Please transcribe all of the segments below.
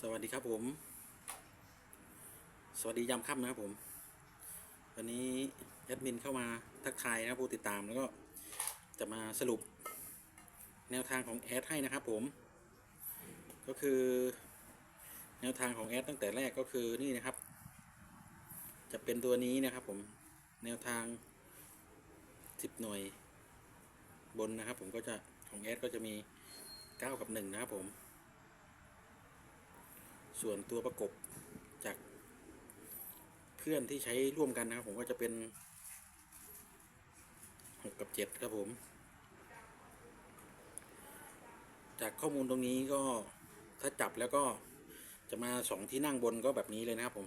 สวัสดีครับผม สวัสดียามค่ำนะครับผม วันนี้แอดมินเข้ามาทักทายนะผู้ติดตามแล้วก็จะมาสรุปแนวทางของแอดให้นะครับผม ก็คือแนวทางของแอดตั้งแต่แรกก็คือนี่นะครับ จะเป็นตัวนี้นะครับผมแนวทาง 10 หน่วยบนนะครับ ผมก็จะของแอดก็จะมี 9 กับ 1 นะครับผม ส่วนตัวประกบจากเพื่อนที่ใช้ร่วมกันนะครับผมก็จะเป็น6กับ7ครับผม จากข้อมูลตรงนี้ก็ถ้าจับแล้วก็จะมาสองที่นั่งบนก็แบบนี้เลยนะครับผม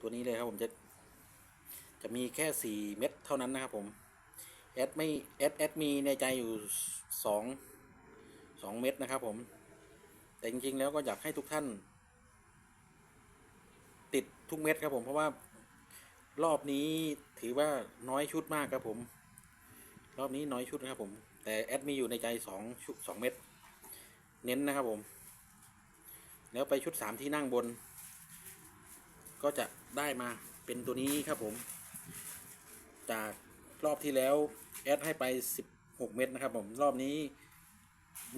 ตัวนี้เลยครับผมจะจะมีแค่4เม็ดเท่านั้นนะครับผมแอดไม่แอดแอดมีในใจอยู่สองสองเม็ดนะครับผม แต่จริงๆแล้วก็อยากให้ทุกท่าน ติดทุกเม็ดครับผมเพราะว่ารอบนี้ถือว่าน้อยชุดมากครับผม รอบนี้น้อยชุดนะครับผม แต่แอดมีอยู่ในใจสองชุดสองเม็ดเน้นนะครับผม แล้วไปชุดสามที่นั่งบน ก็จะได้มาเป็นตัวนี้ครับผม จากรอบที่แล้วแอดให้ไป16เม็ดนะครับผมรอบนี้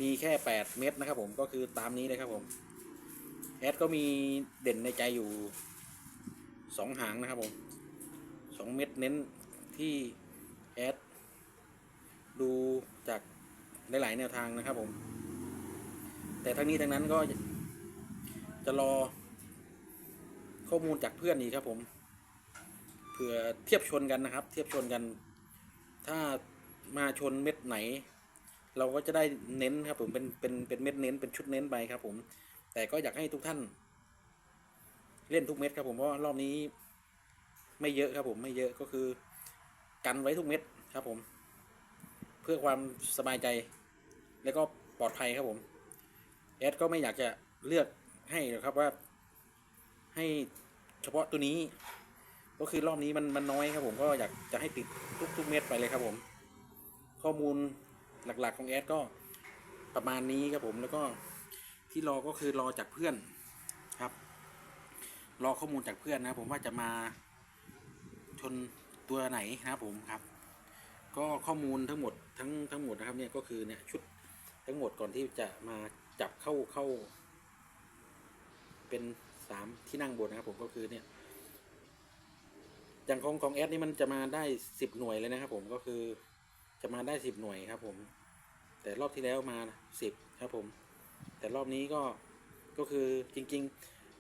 มีแค่ 8 เม็ดนะครับผมก็คือตามนี้เลยครับผมแอดก็มีเด่นในใจอยู่ 2 หางนะครับผม 2 เม็ดเน้นที่แอดดูจากหลาย ๆ แนวทางนะครับผม แต่ทั้งนี้ทั้งนั้นก็จะรอข้อมูลจากเพื่อนอีกครับผมเผื่อเทียบชนกันนะครับ เทียบชนกัน ถ้ามาชนเม็ดไหน เราก็จะได้เน้นครับผมเป็นเป็นเป็นเม็ดเน้นเป็นชุดเน้นไปครับ ผม แต่ก็อยากให้ทุกท่าน เล่นทุกเม็ดครับผมเพราะรอบนี้ ไม่เยอะครับผมไม่เยอะก็คือ กันไว้ทุกเม็ดครับผม เพื่อความสบายใจ แล้วก็ปลอดภัยครับผมแอดก็ไม่อยากจะเลือกให้หรอกครับว่า ให้เฉพาะตัวนี้ ก็คือรอบนี้มันมันน้อยครับผมก็อยากจะให้ติดทุกทุกเม็ดไปเลยครับผม ข้อมูล หลักๆของแอดก็ประมาณนี้ครับผมแล้วก็ที่รอก็คือรอจากเพื่อนครับ รอข้อมูลจากเพื่อนนะผมว่าจะมาชนตัวไหนนะครับผมครับ ก็ข้อมูลทั้งหมดทั้งทั้งหมดนะครับเนี่ยก็คือเนี่ยชุดทั้งหมดก่อนที่จะมาจับเข้าเข้า เป็นสามที่นั่งบนนะครับผมก็คือเนี่ยอย่างของของแอดนี่มันจะมาได้สิบหน่วยเลยนะครับผมก็คือ จะมาได้สิบหน่วยครับผม แต่รอบที่แล้วมาสิบครับผม แต่รอบนี้ก็ก็คือจริง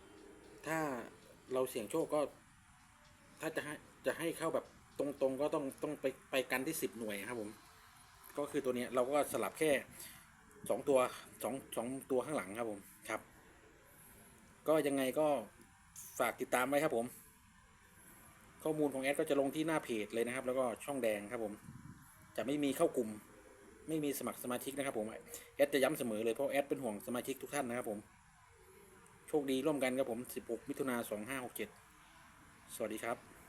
ๆ ถ้าเราเสี่ยงโชคก็ ถ้าจะให้จะให้เข้าแบบตรงๆ ก็ต้องต้องไปไปกันที่สิบหน่วยครับผม ก็คือตัวเนี้ยเราก็สลับแค่สองตัวสองสองตัวข้างหลังครับผมครับ ก็ยังไงก็ฝากติดตามไว้ครับผม ข้อมูลของแอดก็จะลงที่หน้าเพจเลยนะครับ แล้วก็ช่องแดงครับผม จะไม่มีเข้ากลุ่ม ไม่มีสมัครสมาชิกนะครับผมแอดจะย้ำเสมอเลยเพราะแอดเป็นห่วงสมาชิกทุกท่านนะครับผม โชคดีร่วมกันครับผม 16 มิถุนา2567 สวัสดีครับ